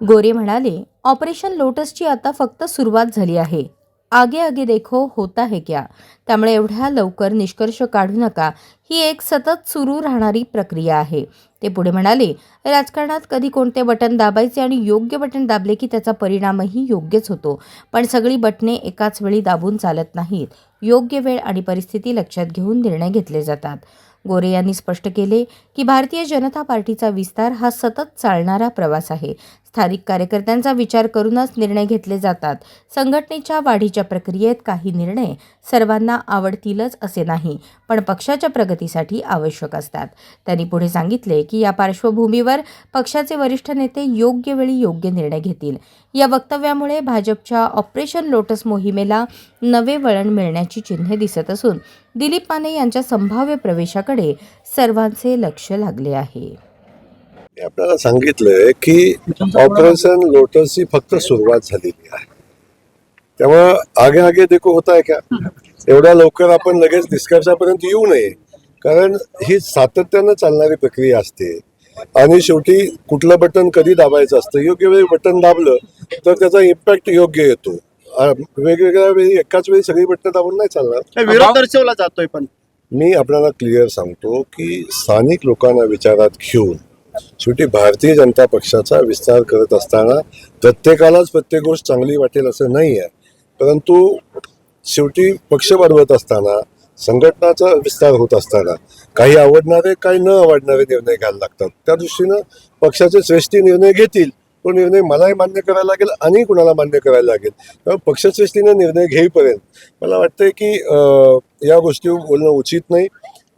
गोरे म्हणाले ऑपरेशन लोटसची आता फक्त सुरुवात झाली आहे. आगे आगे देखो होता है क्या? त्यामुळे एवढ्या लवकर निष्कर्ष काढू नका. ही एक सतत सुरू राहणारी प्रक्रिया आहे. ते पुढे म्हणाले राजकारणात कधी कोणते बटन दाबायचे आणि योग्य बटन दाबले की त्याचा परिणामही योग्यच होतो. पण सगळी बटणे एकाच वेळी दाबून चालत नाहीत. योग्य वेळ आणि परिस्थिती लक्षात घेऊन निर्णय घेतले जातात. गोरे यांनी स्पष्ट केले की भारतीय जनता पार्टीचा विस्तार हा सतत चालणारा प्रवास आहे. स्थानिक कार्यकर्त्यांचा विचार करूनच निर्णय घेतले जातात. संघटनेच्या वाढीच्या प्रक्रियेत काही निर्णय सर्वांना आवडतीलच असे नाही पण पक्षाच्या प्रगतीसाठी आवश्यक असतात. त्यांनी पुढे सांगितले की या पार्श्वभूमीवर पक्षाचे वरिष्ठ नेते योग्य वेळी योग्य निर्णय घेतील. या वक्तव्यामुळे भाजपच्या ऑपरेशन लोटस मोहिमेला नवे वळण मिळण्याची चिन्हे दिसत असून दिलीप माने यांच्या संभाव्य प्रवेशाकडे सर्वांचे लक्ष लागले आहे. मी आपल्याला सांगितलंय की ऑपरेशन लोटस ही फक्त सुरुवात झालेली आहे. त्यामुळं आगे आगे देखो होत आहे का? एवढ्या लवकर आपण लगेच निष्कर्षापर्यंत येऊ नये. कारण ही सातत्यानं चालणारी प्रक्रिया असते. आणि शेवटी कुठलं बटन कधी दाबायचं असतं? योग्य वेळी बटन दाबलं तर त्याचा इम्पॅक्ट योग्य येतो. वेगवेगळ्या वेळी एकाच वेळी सगळी बटन दाबून नाही चालणार. विरोध दर्शवला जातोय पण. मी आपल्याला क्लिअर सांगतो की स्थानिक लोकांना विचारात घेऊन शेवटी भारतीय जनता पक्षाचा विस्तार करत असताना प्रत्येकालाच प्रत्येक गोष्ट चांगली वाटेल असं नाही आहे परंतु शेवटी पक्ष वाढवत असताना संघटनाचा विस्तार होत असताना काही आवडणारे काही न आवडणारे निर्णय घ्यायला लागतात. त्या दृष्टीनं पक्षाचे श्रेष्ठी निर्णय घेतील तो निर्णय मलाही मान्य करायला लागेल आणि कुणाला मान्य करायला लागेल. तेव्हा पक्षश्रेष्ठीनं निर्णय घेईपर्यंत मला वाटतंय की या गोष्टी बोलणं उचित नाही.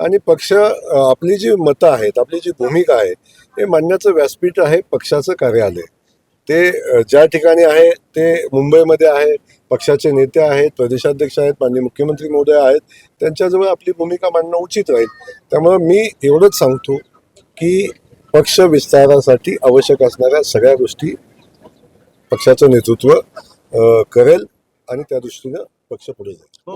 आणि पक्ष आपली जी मतं आहेत आपली जी भूमिका आहे हे मांडण्याचं व्यासपीठ आहे पक्षाचं कार्यालय. ते ज्या ठिकाणी आहे ते मुंबईमध्ये आहे पक्षाचे नेते आहेत प्रदेशाध्यक्ष आहेत माननीय मुख्यमंत्री महोदय आहेत त्यांच्याजवळ आपली भूमिका मांडणं उचित राहील. त्यामुळं मी एवढंच सांगतो की पक्ष विस्तारासाठी आवश्यक असणाऱ्या सगळ्या गोष्टी पक्षाचं नेतृत्व करेल आणि त्या दृष्टीनं पक्ष पुढे जाईल.